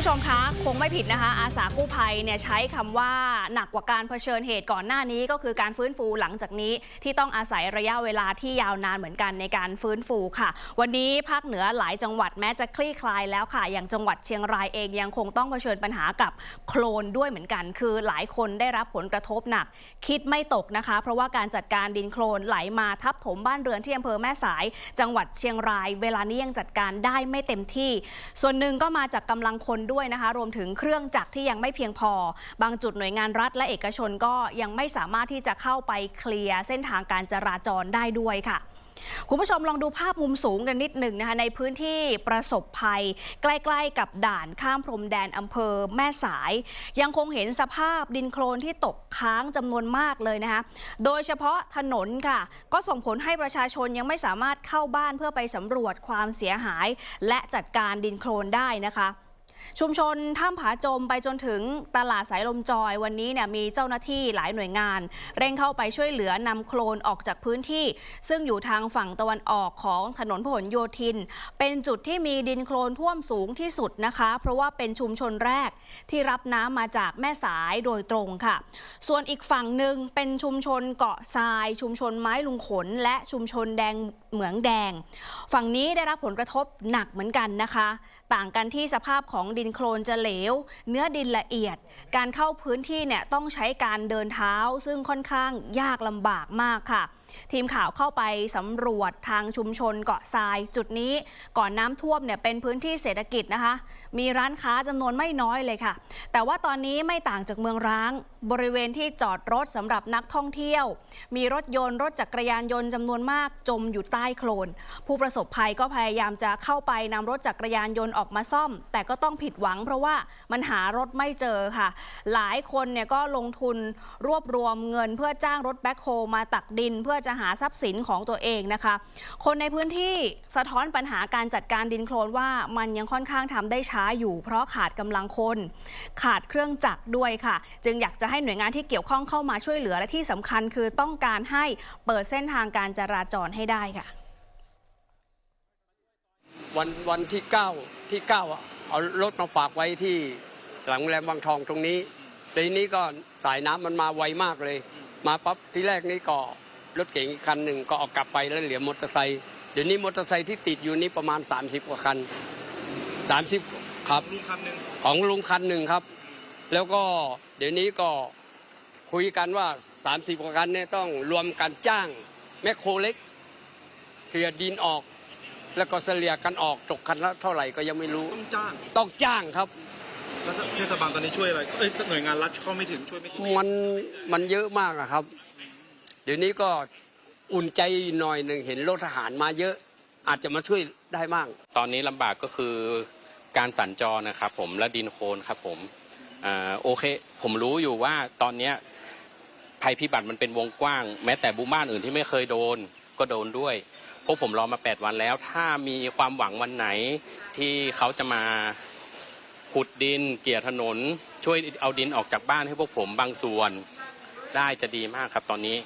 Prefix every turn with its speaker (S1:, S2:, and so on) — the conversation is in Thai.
S1: ผู้ชมคะ คงไม่ผิดนะคะ อาสากู้ภัยเนี่ยใช้คำว่าหนักกว่าการเผชิญเหตุก่อนหน้านี้ก็คือการฟื้นฟูหลังจากนี้ ที่ต้องอาศัยระยะเวลาที่ยาวนานเหมือนกันในการฟื้นฟูค่ะ วันนี้ภาคเหนือหลายจังหวัดแม้จะคลี่คลายแล้วค่ะ อย่างจังหวัดเชียงรายเองยังคงต้องเผชิญปัญหากับโคลนด้วยเหมือนกัน คือหลายคนได้รับผลกระทบหนัก คิดไม่ตกนะคะ เพราะว่าการจัดการดินโคลนไหลมาทับถมบ้านเรือนที่อำเภอแม่สาย จังหวัดเชียงราย เวลานี้ยังจัดการได้ไม่เต็มที่ ส่วนหนึ่งก็มาจากกำลังคนด้วยนะคะ รวมถึงเครื่องจักรที่ยังไม่เพียงพอ บางจุดหน่วยงานรัฐและเอกชนก็ยังไม่สามารถที่จะเข้าไปเคลียร์เส้นทางการจราจรได้ด้วยค่ะคุณผู้ชมลองดูภาพมุมสูงกันนิดหนึ่งนะคะในพื้นที่ประสบภัย ใกล้ๆกับด่านข้ามพรมแดนอำเภอแม่สาย ยังคงเห็นสภาพดินโคลนที่ตกค้างจำนวนมากเลยนะคะโดยเฉพาะถนนค่ะ ก็ส่งผลให้ประชาชนยังไม่สามารถเข้าบ้านเพื่อไปสำรวจความเสียหาย และจัดการดินโคลนได้นะคะ ชุมชนถ้ำผาจมไปจนถึงตลาดสายลมจอยวันนี้เนี่ยมีเจ้าหน้าที่หลายหน่วยงาน เร่งเข้าไปช่วยเหลือนำโคลนออกจากพื้นที่ ซึ่งอยู่ทางฝั่งตะวันออกของถนนพหลโยธิน เป็นจุดที่มีดินโคลนท่วมสูงที่สุดนะคะ เพราะว่าเป็นชุมชนแรกที่รับน้ำมาจากแม่สายโดยตรงค่ะ ส่วนอีกฝั่งหนึ่งเป็นชุมชนเกาะทราย ชุมชนไม้ลุงขน และชุมชนแดงเหมืองแดง ฝั่งนี้ได้รับผลกระทบหนักเหมือนกันนะคะ ต่างกันที่สภาพของดินโคลนจะเหลว เนื้อดินละเอียด การเข้าพื้นที่เนี่ยต้องใช้การเดินเท้า ซึ่งค่อนข้างยากลำบากมากค่ะ ทีมข่าวเข้าไปสำรวจทางชุมชนเกาะทราย จุดนี้ก่อนน้ำท่วมเนี่ยเป็นพื้นที่เศรษฐกิจนะคะ มีร้านค้าจำนวนไม่น้อยเลยค่ะ แต่ว่าตอนนี้ไม่ต่างจากเมืองร้าง บริเวณที่จอดรถสำหรับนักท่องเที่ยว มีรถยนต์รถจักรยานยนต์จำนวนมากจมอยู่ใต้โคลน ผู้ประสบภัยก็พยายามจะเข้าไปนำรถจักรยานยนต์ออกมาซ่อม แต่ก็ต้องผิดหวัง เพราะว่ามันหารถไม่เจอค่ะ หลายคนเนี่ยก็ลงทุนรวบรวมเงิน เพื่อจ้างรถแบ็คโฮมาตักดิน เพื่อจะหาทรัพย์สินของตัวเองนะคะ คนในพื้นที่สะท้อนปัญหาการจัดการดินโคลนว่ามันยังค่อนข้างทำได้ช้าอยู่ เพราะขาดกำลังคน ขาดเครื่องจักรด้วยค่ะ จึงอยากจะให้หน่วยงานที่เกี่ยวข้องเข้ามาช่วยเหลือและที่สำคัญคือต้องการให้เปิดเส้นทางการจราจรให้ได้ค่ะ
S2: วันวันที่เก้าที่เก้าอะ เอารถมาฝากไว้ที่หลังโรงแรมวังทองตรงนี้ทีนี้ก็สายน้ำมันมาไวมากเลย มาปั๊บที่แรกนี่ก็รถเก๋งอีกคันหนึ่งก็เอากลับไปแล้วเหลือมอเตอร์ไซค์เดี๋ยวนี้มอเตอร์ไซค์ที่ติดอยู่นี่ประมาณ 30 กว่าคัน 30 ครับ
S3: ลุงคันหนึ่ง
S2: ของลุงคันหนึ่งครับ แล้วก็เดี๋ยวนี้ก็คุยกันว่า 30 กว่าคันเนี่ยต้องรวมกันจ้าง แมคโครเล็กเคลียร์ดินออก แล้วก็เสลียกันออกตกคันละเท่าไหร่ก็ยังไม่รู้
S3: ต้องจ้าง
S2: ต้องจ้างครับ
S3: แล้วเทศบาลตอนนี้ช่วยอะไรเอ้ยหน่วยงานรัฐเข้าไม่ถึงช่วยไม่ถึง
S2: มันมันเยอะมากอะครับ เดี๋ยวนี้ก็อุ่นใจหน่อยหนึ่งเห็นรถทหารมาเยอะ อาจจะมาช่วยได้มาก
S4: ตอนนี้ลำบากก็คือการสัญจรนะครับผมและดินโคลนครับผมอ่าโอเค ผมรู้อยู่ว่าตอนเนี้ยภัยพิบัติมันเป็นวงกว้าง แม้แต่บุบ้านอื่นที่ไม่เคยโดนก็โดนด้วย พวกผมรอมา 8 วันแล้ว ถ้ามีความหวังวันไหนที่เขาจะมาขุดดินเกี่ยถนน ช่วยเอาดินออกจากบ้านให้พวกผมบางส่วน ได้จะดีมากครับตอนนี้